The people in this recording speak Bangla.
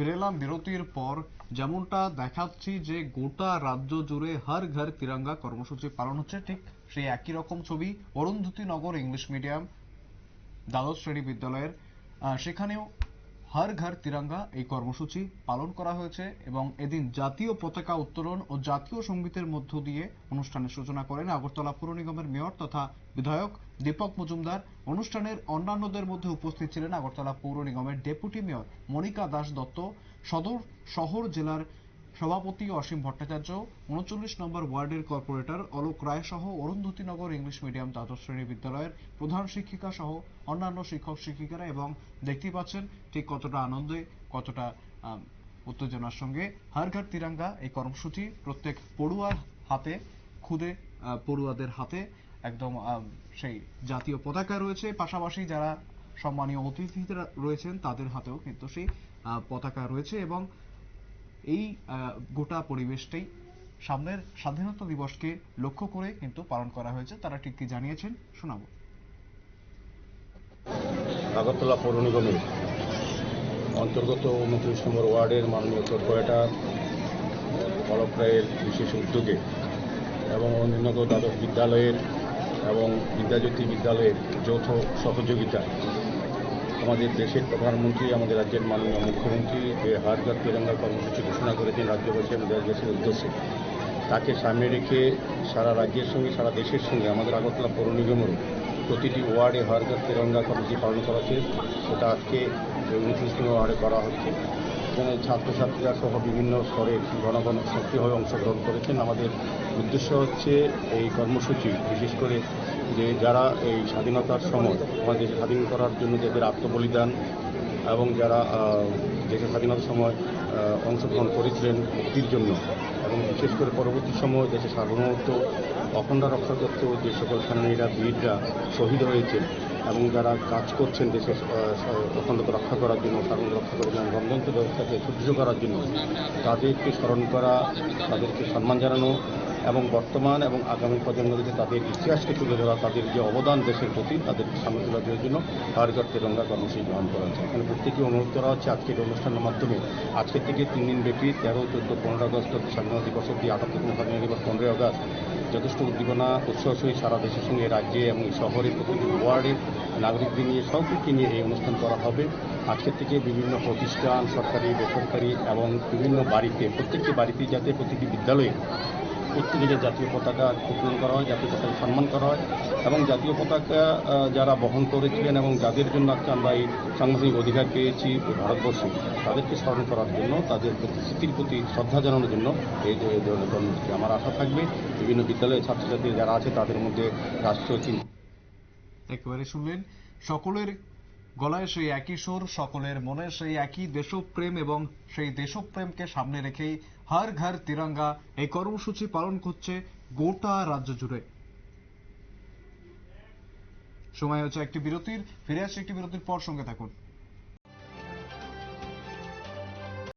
ফিরে এলাম বিরতির পর যেমনটা দেখাচ্ছি যে গোটা রাজ্য জুড়ে হর ঘর তিরঙ্গা কর্মসূচি পালন হচ্ছে, ঠিক সেই একই রকম ছবি অরুন্ধতী নগর ইংলিশ মিডিয়াম, দ্বাদশ শ্রেণি বিদ্যালয়ের সেখানেও হর ঘর তিরঙ্গা এই কর্মসূচি পালন করা হয়েছে এবং এদিন জাতীয় পতাকা উত্তোলন ও জাতীয় সঙ্গীতের মধ্য দিয়ে অনুষ্ঠানের সূচনা করেন আগরতলা পুর নিগমের মেয়র তথা বিধায়ক দীপক মজুমদার। অনুষ্ঠানের অন্যান্যদের মধ্যে উপস্থিত ছিলেন আগরতলা পৌর নিগমের ডেপুটি মেয়র মনিকা দাস দত্ত। সদর শহর জেলার সভাপতি অসীম ভট্টাচার্য, উনচল্লিশ নম্বর ওয়ার্ডের কর্পোরেটর অলোক রায় সহ অরুন্ধতীনগর ইংলিশ মিডিয়াম দ্বাদশ শ্রেণি বিদ্যালয়ের প্রধান শিক্ষিকা সহ অন্যান্য শিক্ষক শিক্ষিকারা এবং দেখতেই পাচ্ছেন ঠিক কতটা আনন্দে, কতটা উত্তেজনার সঙ্গে হর ঘর তিরঙ্গা এই কর্মসূচি প্রত্যেক পড়ুয়ার হাতে, খুদে পড়ুয়াদের হাতে একদম সেই জাতীয় পতাকা রয়েছে। পাশাপাশি যারা সম্মানীয় অতিথিরা রয়েছেন তাদের হাতেও কিন্তু সেই পতাকা রয়েছে এবং এই গোটা পরিবেশটাই সামনের স্বাধীনতা দিবসকে লক্ষ্য করে কিন্তু পালন করা হয়েছে। তারা ঠিক কি জানিয়েছেন? শোনাবো। আগরতলা পৌর নিগমের অন্তর্গত উনত্রিশ নম্বর ওয়ার্ডের মাননীয় কর্পোরেটর অলোক রায়ের বিশেষ উদ্যোগে এবং অন্যনগর দ্বাদশ বিদ্যালয়ের এবং বিদ্যাজ্যোতি বিদ্যালয়ের যৌথ সহযোগিতায় আমাদের দেশের প্রধানমন্ত্রী, আমাদের রাজ্যের মাননীয় মুখ্যমন্ত্রী যে হারগার তেরঙ্গা কর্মসূচি ঘোষণা করেছেন রাজ্যবাসী এবং দেশবাসীর উদ্দেশ্যে, তাকে সামনে রেখে সারা রাজ্যের সঙ্গে, সারা দেশের সঙ্গে, আমাদের আগরতলা পৌর নিগমেরও প্রতিটি ওয়ার্ডে হারগার তেরঙ্গা কর্মসূচি পালন করা হচ্ছে। সেটা আজকে উনত্রিশ ওয়ার্ডে করা হচ্ছে। এখানে ছাত্রছাত্রীরা সহ বিভিন্ন স্তরের জনগণ সক্রিয়ভাবে অংশগ্রহণ করেছেন। আমাদের উদ্দেশ্য হচ্ছে এই কর্মসূচি, বিশেষ করে যে যারা এই স্বাধীনতার সময় আমাদের স্বাধীন করার জন্য যাদের আত্মবলিদান এবং যারা দেশের স্বাধীনতার সময় অংশগ্রহণ করেছিলেন মুক্তির জন্য এবং বিশেষ করে পরবর্তী সময় দেশের সার্বভৌমত্ব, অখণ্ড রক্ষা করতে যে সকল সেনানীরা, বীররা শহীদ হয়েছেন এবং যারা কাজ করছেন দেশের অখণ্ডতা রক্ষা করার জন্য সার্বভৌম রক্ষা করার জন্য গণতন্ত্র ব্যবস্থাকে সুদৃঢ় করার জন্য, তাদেরকে স্মরণ করা, তাদেরকে সম্মান জানানো এবং বর্তমান এবং আগামী প্রজন্মদেরকে তাদের ইতিহাসকে তুলে ধরা, তাদের যে অবদান দেশের প্রতি, তাদের সামনে তুলে দেওয়ার জন্য কারিগর তেরঙ্গা কর্মসূচি গ্রহণ করা হচ্ছে। এখানে প্রত্যেকে অনুরোধ করা হচ্ছে, আজকের অনুষ্ঠানের মাধ্যমে আজকের থেকে তিন দিন ব্যাপী তেরো, চোদ্দ, পনেরো আগস্ট স্বাধীনতা দিবস অব্দি আটাত্তরতম স্বাধীনতা দিবস পনেরোই আগস্ট যথেষ্ট উদ্দীপনা, উৎসাহ সারা দেশের সঙ্গে, রাজ্যে এবং শহরে প্রতিটি ওয়ার্ডে নাগরিকদের নিয়ে, সকলকে নিয়ে এই অনুষ্ঠান করা হবে। আজকের থেকে বিভিন্ন প্রতিষ্ঠান, সরকারি, বেসরকারি এবং বিভিন্ন বাড়িতে, প্রত্যেকটি বাড়িতে যাতে প্রতিটি বিদ্যালয়ে প্রত্যেকে জাতীয় পতাকা উত্তোলন করা হয়, জাতীয় পতাকা সম্মান করা হয় এবং জাতীয় পতাকা যারা বহন করেছিলেন এবং যাদের জন্য আজকে আমরা এই সাংবিধানিক অধিকার পেয়েছি ভারতবর্ষে, তাদেরকে স্মরণ করার জন্য, তাদের প্রতি স্মৃতির প্রতি শ্রদ্ধা জানানোর জন্য এই ধরনের কর্মসূচি আমার আশা থাকবে। বিভিন্ন বিদ্যালয়ের ছাত্রছাত্রী যারা আছে তাদের মধ্যে রাষ্ট্রীয় চিন্তা একেবারে শুনলেন। সকলের গলায় সেই একই সুর, সকলের মনে সেই একই দেশপ্রেম এবং সেই দেশপ্রেমকে সামনে রেখেই হর ঘর তিরঙ্গা এই কর্মসূচি পালন করছে গোটা রাজ্য জুড়ে। সময় হচ্ছে একটি বিরতির, ফিরে আসছে একটি বিরতির পর সঙ্গে থাকুন।